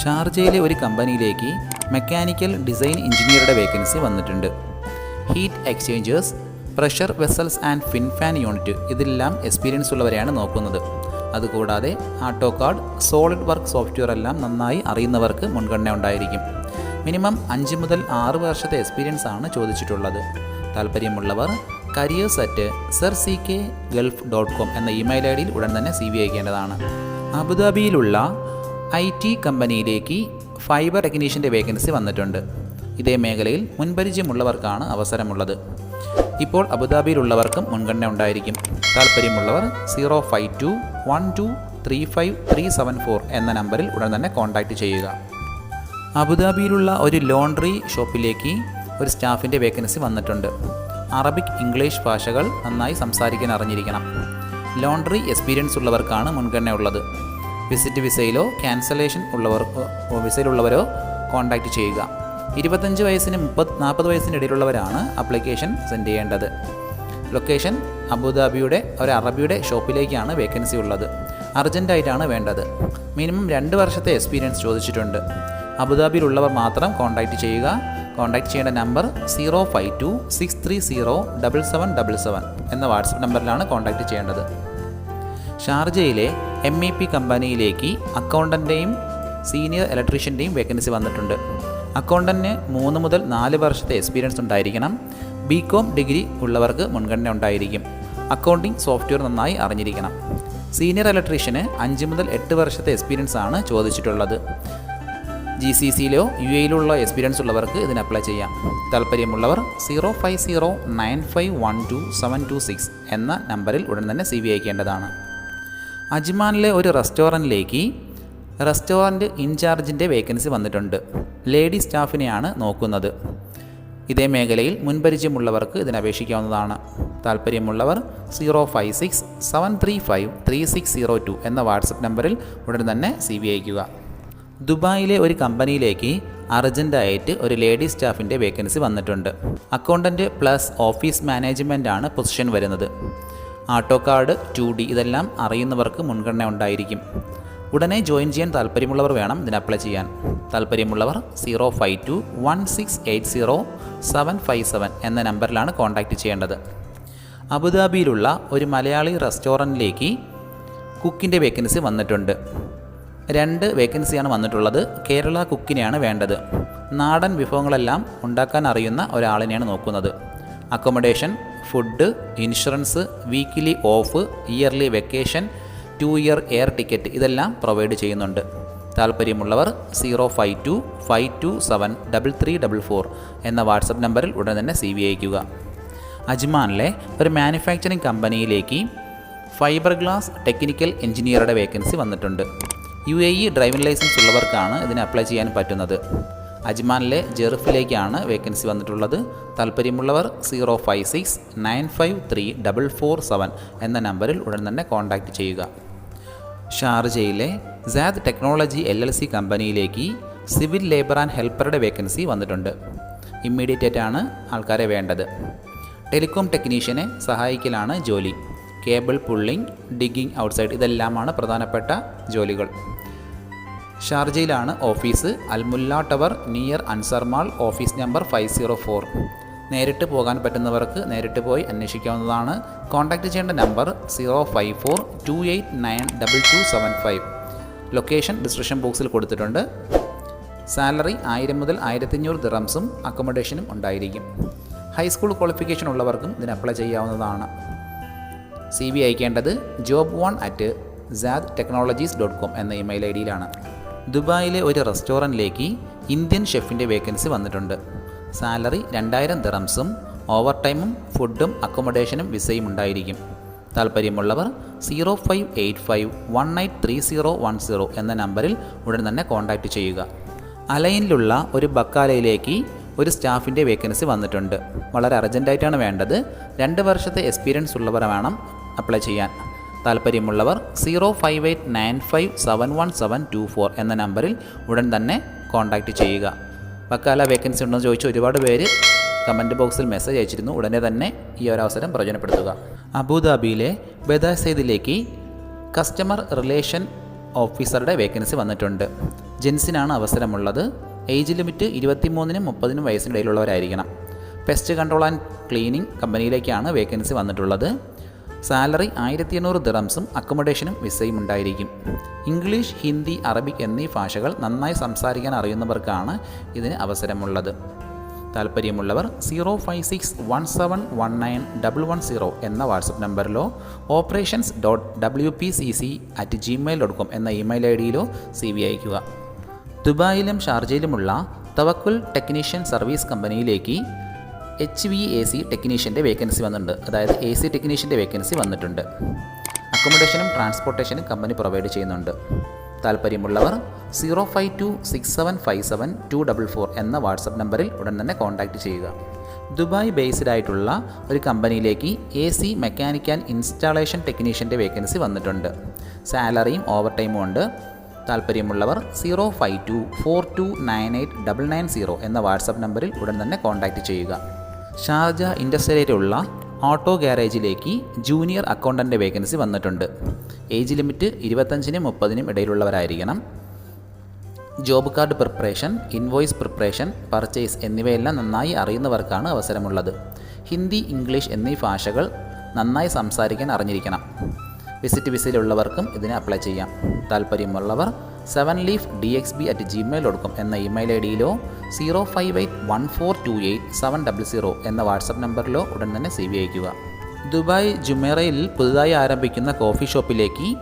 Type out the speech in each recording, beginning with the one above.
ഷാർജയിലെ ഒരു കമ്പനിയിലേക്ക് മെക്കാനിക്കൽ ഡിസൈൻ എഞ്ചിനീയറുടെ വേക്കൻസി വന്നിട്ടുണ്ട്. Heat exchangers pressure vessels and fin fan unit ഇതിലെല്ലാം എക്സ്പീരിയൻസ് ഉള്ളവരെയാണ് നോക്കുന്നത്. അതുകൂടാതെ ആട്ടോ കാർഡ് സോളിഡ് വർക്ക് സോഫ്റ്റ്വെയർ എല്ലാം നന്നായി അറിയുന്നവർക്ക് മുൻഗണന ഉണ്ടായിരിക്കും. മിനിമം അഞ്ച് മുതൽ ആറ് വർഷത്തെ എക്സ്പീരിയൻസ് ആണ് ചോദിച്ചിട്ടുള്ളത്. താല്പര്യമുള്ളവർ careers at sir C K gulf dot com എന്ന ഇമെയിൽ ഐ ഡിയിൽ ഉടൻ തന്നെ സി വി അയക്കേണ്ടതാണ്. അബുദാബിയിലുള്ള ഐ ടി കമ്പനിയിലേക്ക് ഫൈബർ ടെക്നീഷ്യന്റെ വേക്കൻസി വന്നിട്ടുണ്ട്. ഇതേ മേഖലയിൽ മുൻപരിചയമുള്ളവർക്കാണ് അവസരമുള്ളത്. ഇപ്പോൾ അബുദാബിയിലുള്ളവർക്കും മുൻഗണന ഉണ്ടായിരിക്കും. താല്പര്യമുള്ളവർ zero five two one two three five three seven four എന്ന നമ്പറിൽ ഉടൻ തന്നെ കോൺടാക്റ്റ് ചെയ്യുക. അബുദാബിയിലുള്ള ഒരു ലോണ്ട്രി ഷോപ്പിലേക്ക് ഒരു സ്റ്റാഫിന്റെ വേക്കൻസി വന്നിട്ടുണ്ട്. അറബിക് ഇംഗ്ലീഷ് ഭാഷകൾ നന്നായി സംസാരിക്കാൻ അറിഞ്ഞിരിക്കണം. ലോണ്ട്രി എക്സ്പീരിയൻസ് ഉള്ളവർക്കാണ് മുൻഗണന ഉള്ളത് വിസിറ്റ് വിസയിലോ ക്യാൻസലേഷൻ ഉള്ളവർ വിസയിലുള്ളവരോ കോൺടാക്റ്റ് ചെയ്യുക. ഇരുപത്തഞ്ച് വയസ്സിന് മുപ്പത് നാൽപ്പത് വയസ്സിന് ഇടയിലുള്ളവരാണ് അപ്ലിക്കേഷൻ സെൻഡ് ചെയ്യേണ്ടത്. ലൊക്കേഷൻ അബുദാബിയുടെ ഒരു അറബിയുടെ ഷോപ്പിലേക്കാണ് വേക്കൻസി ഉള്ളത്. അർജന്റായിട്ടാണ് വേണ്ടത്. മിനിമം രണ്ട് വർഷത്തെ എക്സ്പീരിയൻസ് ചോദിച്ചിട്ടുണ്ട്. അബുദാബിയിലുള്ളവർ മാത്രം കോൺടാക്റ്റ് ചെയ്യുക. കോൺടാക്റ്റ് ചെയ്യേണ്ട number zero five two six three zero double seven double seven എന്ന വാട്സപ്പ് നമ്പറിലാണ് കോൺടാക്റ്റ് ചെയ്യേണ്ടത്. ഷാർജയിലെ എം ഇ പി കമ്പനിയിലേക്ക് അക്കൗണ്ടന്റെയും സീനിയർ ഇലക്ട്രീഷ്യന്റെയും വേക്കൻസി വന്നിട്ടുണ്ട്. അക്കൗണ്ടന്റിന് മൂന്ന് മുതൽ നാല് വർഷത്തെ എക്സ്പീരിയൻസ് ഉണ്ടായിരിക്കണം. ബി കോം ഡിഗ്രി ഉള്ളവർക്ക് മുൻഗണന ഉണ്ടായിരിക്കും. അക്കൗണ്ടിംഗ് സോഫ്റ്റ്വെയർ നന്നായി അറിഞ്ഞിരിക്കണം. സീനിയർ ഇലക്ട്രീഷ്യന് അഞ്ച് മുതൽ എട്ട് വർഷത്തെ എക്സ്പീരിയൻസ് ആണ് ചോദിച്ചിട്ടുള്ളത്. ജി സി സിയിലോ യു എയിലുള്ള എക്സ്പീരിയൻസ് ഉള്ളവർക്ക് ഇതിന് അപ്ലൈ ചെയ്യാം. താല്പര്യമുള്ളവർ zero five zero nine five one two seven two six എന്ന നമ്പറിൽ ഉടൻ തന്നെ സി വി അയക്കേണ്ടതാണ് അജ്മാനിലെ ഒരു റെസ്റ്റോറന്റിലേക്ക് റെസ്റ്റോറന്റ് ഇൻചാർജിന്റെ വേക്കൻസി വന്നിട്ടുണ്ട്. ലേഡി സ്റ്റാഫിനെയാണ് നോക്കുന്നത്. ഇതേ മേഖലയിൽ മുൻപരിചയമുള്ളവർക്ക് ഇതിനപേക്ഷിക്കാവുന്നതാണ് താല്പര്യമുള്ളവർ zero five six seven three five three six zero two എന്ന വാട്സപ്പ് നമ്പറിൽ ഉടൻ തന്നെ സി വി അയക്കുക ദുബായിലെ ഒരു കമ്പനിയിലേക്ക് അർജന്റായിട്ട് ഒരു ലേഡി സ്റ്റാഫിന്റെ വേക്കൻസി വന്നിട്ടുണ്ട്. അക്കൗണ്ടന്റ് പ്ലസ് ഓഫീസ് മാനേജ്മെന്റ് ആണ് പൊസിഷൻ വരുന്നത്. ആട്ടോ കാർഡ് ടു ഡി ഇതെല്ലാം അറിയുന്നവർക്ക് മുൻഗണന ഉണ്ടായിരിക്കും. ഉടനെ ജോയിൻ ചെയ്യാൻ താല്പര്യമുള്ളവർ വേണം ഇതിന് അപ്ലൈ ചെയ്യാൻ. താല്പര്യമുള്ളവർ zero five two one six eight zero seven five seven എന്ന നമ്പറിലാണ് കോൺടാക്റ്റ് ചെയ്യേണ്ടത്. അബുദാബിയിലുള്ള ഒരു മലയാളി റെസ്റ്റോറന്റിലേക്ക് കുക്കിന്റെ വേക്കൻസി വന്നിട്ടുണ്ട്. രണ്ട് വേക്കൻസിയാണ് വന്നിട്ടുള്ളത്. കേരള കുക്കിനെയാണ് വേണ്ടത്. നാടൻ വിഭവങ്ങളെല്ലാം ഉണ്ടാക്കാൻ അറിയുന്ന ഒരാളിനെയാണ് നോക്കുന്നത്. Accommodation food insurance weekly off yearly vacation two year air ticket ഇതെല്ലാം പ്രൊവൈഡ് ചെയ്യുന്നുണ്ട്. താല്പര്യമുള്ളവർ zero five two five two seven double three double four എന്ന വാട്സപ്പ് നമ്പറിൽ ഉടൻ തന്നെ സി വി അയക്കുക അജ്മാനിലെ ഒരു മാനുഫാക്ചറിംഗ് കമ്പനിയിലേക്ക് ഫൈബർ ഗ്ലാസ് ടെക്നിക്കൽ എഞ്ചിനീയറുടെ വേക്കൻസി വന്നിട്ടുണ്ട്. U A E driving licence ഉള്ളവർക്കാണ് ഇതിന് അപ്ലൈ ചെയ്യാൻ പറ്റുന്നത്. അജ്മാനിലെ ജെർഫിലേക്കാണ് വേക്കൻസി വന്നിട്ടുള്ളത്. താല്പര്യമുള്ളവർ zero five six nine five three double four seven എന്ന നമ്പറിൽ ഉടൻ തന്നെ കോൺടാക്റ്റ് ചെയ്യുക. ഷാർജയിലെ Saad technology L L C കമ്പനിയിലേക്ക് സിവിൽ ലേബർ ആൻഡ് ഹെൽപ്പറുടെ വേക്കൻസി വന്നിട്ടുണ്ട്. ഇമ്മീഡിയറ്റ് ആയിട്ടാണ് ആൾക്കാരെ വേണ്ടത്. ടെലികോം ടെക്നീഷ്യനെ സഹായിക്കലാണ് ജോലി. കേബിൾ പുള്ളിംഗ് ഡിഗിങ് ഔട്ട്സൈഡ് ഇതെല്ലാമാണ് പ്രധാനപ്പെട്ട ജോലികൾ. ഷാർജയിലാണ് office. Almulla tower near Ansar Mall office number five zero four. നേരിട്ട് പോകാൻ പറ്റുന്നവർക്ക് നേരിട്ട് പോയി അന്വേഷിക്കാവുന്നതാണ്. കോൺടാക്റ്റ് ചെയ്യേണ്ട number zero five four two eight nine double two seven five. Location description ബോക്സിൽ കൊടുത്തിട്ടുണ്ട്. സാലറി ആയിരം മുതൽ ആയിരത്തഞ്ഞൂറ് ദിറംസും അക്കോമഡേഷനും ഉണ്ടായിരിക്കും. ഹൈസ്കൂൾ ക്വാളിഫിക്കേഷൻ ഉള്ളവർക്കും ഇതിന് അപ്ലൈ ചെയ്യാവുന്നതാണ്. C V അയക്കേണ്ടത് job one at Saad technologies dot com എന്ന ഇമെയിൽ ഐ ഡിയിലാണ്. ദുബായിലെ ഒരു റെസ്റ്റോറന്റിലേക്ക് ഇന്ത്യൻ ഷെഫിന്റെ വേക്കൻസി വന്നിട്ടുണ്ട്. സാലറി രണ്ടായിരം ദിറംസും ഓവർ ടൈമും ഫുഡും അക്കോമഡേഷനും വിസയും ഉണ്ടായിരിക്കും. താല്പര്യമുള്ളവർ zero five eight five one eight three zero one zero എന്ന നമ്പറിൽ ഉടൻ തന്നെ കോൺടാക്റ്റ് ചെയ്യുക. അലൈനിലുള്ള ഒരു ബക്കാലയിലേക്ക് ഒരു സ്റ്റാഫിന്റെ വേക്കൻസി വന്നിട്ടുണ്ട്. വളരെ അർജന്റായിട്ടാണ് വേണ്ടത്. രണ്ട് വർഷത്തെ എക്സ്പീരിയൻസ് ഉള്ളവർ വേണം അപ്ലൈ ചെയ്യാൻ. താല്പര്യമുള്ളവർ zero five eight nine five seven one seven two four എന്ന നമ്പറിൽ ഉടൻ തന്നെ കോൺടാക്റ്റ് ചെയ്യുക. വക്കാല വേക്കൻസി ഉണ്ടെന്ന് ചോദിച്ച് ഒരുപാട് പേര് കമന്റ് ബോക്സിൽ മെസ്സേജ് അയച്ചിരുന്നു. ഉടനെ തന്നെ ഈ ഒരു അവസരം പ്രയോജനപ്പെടുത്തുക. അബുദാബിയിലെ ബദാസൈദിലേക്ക് കസ്റ്റമർ റിലേഷൻ ഓഫീസറുടെ വേക്കൻസി വന്നിട്ടുണ്ട്. ജെൻസിനാണ് അവസരമുള്ളത്. ഏജ് ലിമിറ്റ് ഇരുപത്തിമൂന്നിനും മുപ്പതിനും വയസ്സിനിടയിലുള്ളവരായിരിക്കണം. പെസ്റ്റ് കൺട്രോൾ ആൻഡ് ക്ലീനിങ് കമ്പനിയിലേക്കാണ് വേക്കൻസി വന്നിട്ടുള്ളത്. സാലറി ആയിരത്തി എണ്ണൂറ് ദിറംസും അക്കോമഡേഷനും വിസയും ഉണ്ടായിരിക്കും. ഇംഗ്ലീഷ് ഹിന്ദി അറബിക് എന്നീ ഭാഷകൾ നന്നായി സംസാരിക്കാൻ അറിയുന്നവർക്കാണ് ഇതിന് അവസരമുള്ളത്. താല്പര്യമുള്ളവർ zero five six one seven one nine double one zero എന്ന WhatsApp നമ്പറിലോ operations dot W P C C at Gmail dot com എന്ന ഇമെയിൽ ഐ ഡിയിലോ സി വി അയയ്ക്കുക. ദുബായിലും ഷാർജയിലുമുള്ള തവക്കുൽ ടെക്നീഷ്യൻ സർവീസ് കമ്പനിയിലേക്ക് എച്ച് വി എ സി ടെക്നീഷ്യന്റെ vacancy വന്നിട്ടുണ്ട്. അതായത് എ സി ടെക്നീഷ്യന്റെ വേക്കൻസി വന്നിട്ടുണ്ട്. അക്കോമഡേഷനും ട്രാൻസ്പോർട്ടേഷനും കമ്പനി പ്രൊവൈഡ് ചെയ്യുന്നുണ്ട്. താല്പര്യമുള്ളവർ zero five two six seven five seven two double four എന്ന വാട്സപ്പ് നമ്പറിൽ ഉടൻ തന്നെ കോൺടാക്റ്റ് ചെയ്യുക. ദുബായ് ബേസ്ഡ് ആയിട്ടുള്ള ഒരു കമ്പനിയിലേക്ക് എ സി മെക്കാനിക്കൽ ഇൻസ്റ്റാളേഷൻ ടെക്നീഷ്യന്റെ വേക്കൻസി വന്നിട്ടുണ്ട്. സാലറിയും ഓവർ ടൈമും ഉണ്ട്. താല്പര്യമുള്ളവർ zero five two four two nine eight double nine zero എന്ന വാട്സപ്പ് നമ്പറിൽ ഉടൻ തന്നെ കോൺടാക്റ്റ് ചെയ്യുക. ഷാർജ ഇൻഡസ്ട്രിയിലുള്ള ഓട്ടോ ഗ്യാരേജിലേക്ക് ജൂനിയർ അക്കൗണ്ടന്റ് വേക്കൻസി വന്നിട്ടുണ്ട്. ഏജ് ലിമിറ്റ് ഇരുപത്തഞ്ചിനും മുപ്പതിനും ഇടയിലുള്ളവരായിരിക്കണം. Job card preparation invoice preparation purchase എന്നിവയെല്ലാം നന്നായി അറിയുന്നവർക്കാണ് അവസരമുള്ളത്. ഹിന്ദി ഇംഗ്ലീഷ് എന്നീ ഭാഷകൾ നന്നായി സംസാരിക്കാൻ അറിഞ്ഞിരിക്കണം. വിസിറ്റ് വിസയിലുള്ളവർക്കും ഇതിന് അപ്ലൈ ചെയ്യാം. താല്പര്യമുള്ളവർ seven leaf D X B at Gmail dot com എന്ന email I ഡിയിലോ zero five eight one four two eight seven double zero എന്ന വാട്സപ്പ് നമ്പറിലോ ഉടൻ തന്നെ സി വി അയയ്ക്കുക. ദുബായ് ജുമേറയിൽ പുതുതായി ആരംഭിക്കുന്ന കോഫി ഷോപ്പിലേക്ക്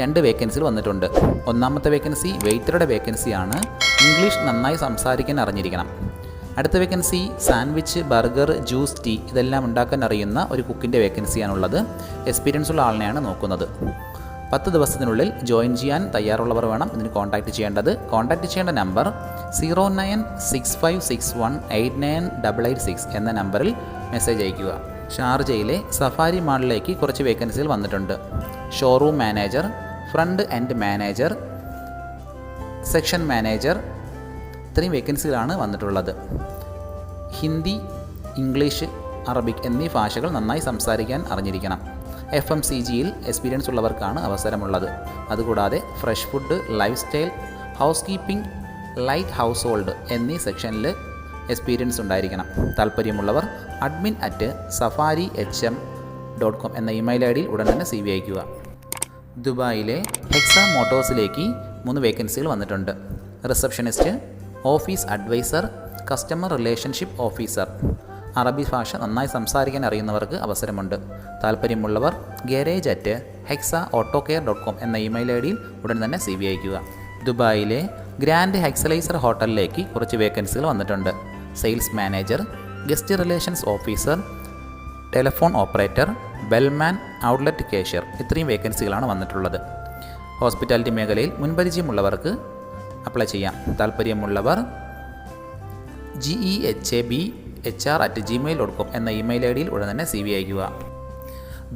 രണ്ട് വേക്കൻസികൾ വന്നിട്ടുണ്ട്. ഒന്നാമത്തെ വേക്കൻസി വെയിറ്ററുടെ വേക്കൻസിയാണ് ഇംഗ്ലീഷ് നന്നായി സംസാരിക്കാൻ അറിഞ്ഞിരിക്കണം. അടുത്ത vacancy sandwich burger juice tea ഇതെല്ലാം ഉണ്ടാക്കാൻ അറിയുന്ന ഒരു കുക്കിന്റെ വേക്കൻസിയാണുള്ളത് എക്സ്പീരിയൻസ് ഉള്ള ആളിനെയാണ് നോക്കുന്നത്. പത്ത് ദിവസത്തിനുള്ളിൽ ജോയിൻ ചെയ്യാൻ തയ്യാറുള്ളവർ വേണം ഇതിന് കോൺടാക്റ്റ് ചെയ്യേണ്ടത്. കോൺടാക്റ്റ് ചെയ്യേണ്ട number zero nine six five six one eight nine double eight six എന്ന നമ്പറിൽ മെസ്സേജ് അയയ്ക്കുക. ഷാർജയിലെ സഫാരി മാളിലേക്ക് കുറച്ച് വേക്കൻസികൾ വന്നിട്ടുണ്ട്. Showroom manager front end manager section manager ഇത്രയും വേക്കൻസികളാണ് വന്നിട്ടുള്ളത്. ഹിന്ദി ഇംഗ്ലീഷ് അറബിക് എന്നീ ഭാഷകൾ നന്നായി സംസാരിക്കാൻ അറിഞ്ഞിരിക്കണം. എഫ് എം സി ജിയിൽ എക്സ്പീരിയൻസ് ഉള്ളവർക്കാണ് അവസരമുള്ളത്. അതുകൂടാതെ fresh food lifestyle housekeeping light household എന്നീ സെക്ഷനിൽ എക്സ്പീരിയൻസ് ഉണ്ടായിരിക്കണം. താല്പര്യമുള്ളവർ admin at Safari H M dot com എന്ന ഇമെയിൽ ഐ ഡിയിൽ ഉടൻ തന്നെ സി വി അയയ്ക്കുക. ദുബായിലെ ഹെക്സ മോട്ടോഴ്സിലേക്ക് മൂന്ന് വേക്കൻസികൾ വന്നിട്ടുണ്ട്. Receptionist office advisor customer relationship officer. അറബി ഭാഷ നന്നായി സംസാരിക്കാൻ അറിയുന്നവർക്ക് അവസരമുണ്ട്. താല്പര്യമുള്ളവർ garage at Hexa auto care dot com എന്ന ഇമെയിൽ ഐ ഡിയിൽ ഉടൻ തന്നെ സി വി അയയ്ക്കുക. ദുബായിലെ ഗ്രാൻഡ് ഹെക്സലൈസർ ഹോട്ടലിലേക്ക് കുറച്ച് വേക്കൻസികൾ വന്നിട്ടുണ്ട്. Sales manager guest relations officer telephone operator bellman outlet cashier ഇത്രയും വേക്കൻസികളാണ് വന്നിട്ടുള്ളത്. ഹോസ്പിറ്റാലിറ്റി മേഖലയിൽ മുൻപരിചയമുള്ളവർക്ക് അപ്ലൈ ചെയ്യാം. താല്പര്യമുള്ളവർ G E H A B H R at Gmail dot com എന്ന ഇമെയിൽ ഐ ഡിയിൽ ഉടൻ തന്നെ സി വി അയക്കുക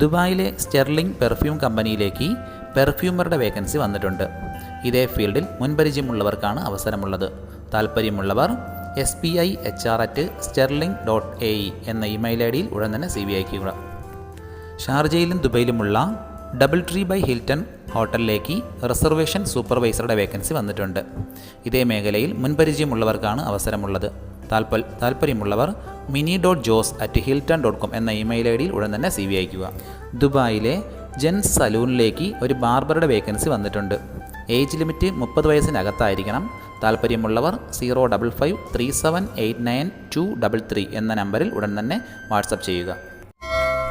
ദുബായിലെ സ്റ്റെർലിംഗ് പെർഫ്യൂം കമ്പനിയിലേക്ക് പെർഫ്യൂമറുടെ വേക്കൻസി വന്നിട്ടുണ്ട്. ഇതേ ഫീൽഡിൽ മുൻപരിചയമുള്ളവർക്കാണ് അവസരമുള്ളത്. താല്പര്യമുള്ളവർ S P I H R at Sterling dot A E എന്ന ഇമെയിൽ ഐ ഡിയിൽ ഉടൻ തന്നെ സി വി അയക്കുക ഷാർജയിലും ദുബൈയിലുമുള്ള ഡബിൾ ട്രീ ബൈ ഹിൽട്ടൺ ഹോട്ടലിലേക്ക് റിസർവേഷൻ സൂപ്പർവൈസറുടെ വേക്കൻസി വന്നിട്ടുണ്ട്. ഇതേ മേഖലയിൽ മുൻപരിചയമുള്ളവർക്കാണ് അവസരമുള്ളത്. താൽപ്പ താൽപ്പര്യമുള്ളവർ Mini dot Jose at Hilton dot com എന്ന ഇമെയിൽ ഐ ഡിയിൽ ഉടൻ തന്നെ സി വി അയക്കുക ദുബായിലെ ജെൻസ് സലൂണിലേക്ക് ഒരു ബാർബറുടെ വേക്കൻസി വന്നിട്ടുണ്ട്. ഏജ് ലിമിറ്റ് മുപ്പത് വയസ്സിനകത്തായിരിക്കണം. താല്പര്യമുള്ളവർ zero double five three seven eight nine two double three എന്ന നമ്പറിൽ ഉടൻ തന്നെ വാട്സപ്പ് ചെയ്യുക.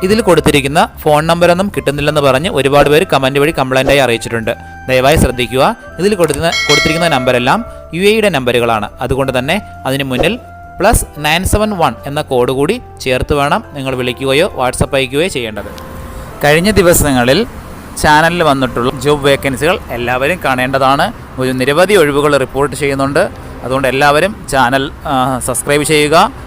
ഇതിൽ കൊടുത്തിരിക്കുന്ന ഫോൺ നമ്പറൊന്നും കിട്ടുന്നില്ലെന്ന് പറഞ്ഞ് ഒരുപാട് പേര് കമന്റ് വഴി കംപ്ലൈന്റായി അറിയിച്ചിട്ടുണ്ട്. ദയവായി ശ്രദ്ധിക്കുക. ഇതിൽ കൊടുക്കുന്ന കൊടുത്തിരിക്കുന്ന നമ്പരെല്ലാം യു എയുടെ നമ്പറുകളാണ്. അതുകൊണ്ട് തന്നെ അതിന് മുന്നിൽ പ്ലസ് നയൻ സെവൻ വൺ എന്ന കോഡ് കൂടി ചേർത്ത് വേണം നിങ്ങൾ വിളിക്കുകയോ വാട്സപ്പ് അയക്കുകയോ ചെയ്യേണ്ടത്. കഴിഞ്ഞ ദിവസങ്ങളിൽ ചാനലിൽ വന്നിട്ടുള്ള ജോബ് വേക്കൻസികൾ എല്ലാവരും കാണേണ്ടതാണ്. ഒരു നിരവധി ഒഴിവുകൾ റിപ്പോർട്ട് ചെയ്യുന്നുണ്ട്. അതുകൊണ്ട് എല്ലാവരും ചാനൽ സബ്സ്ക്രൈബ് ചെയ്യുക.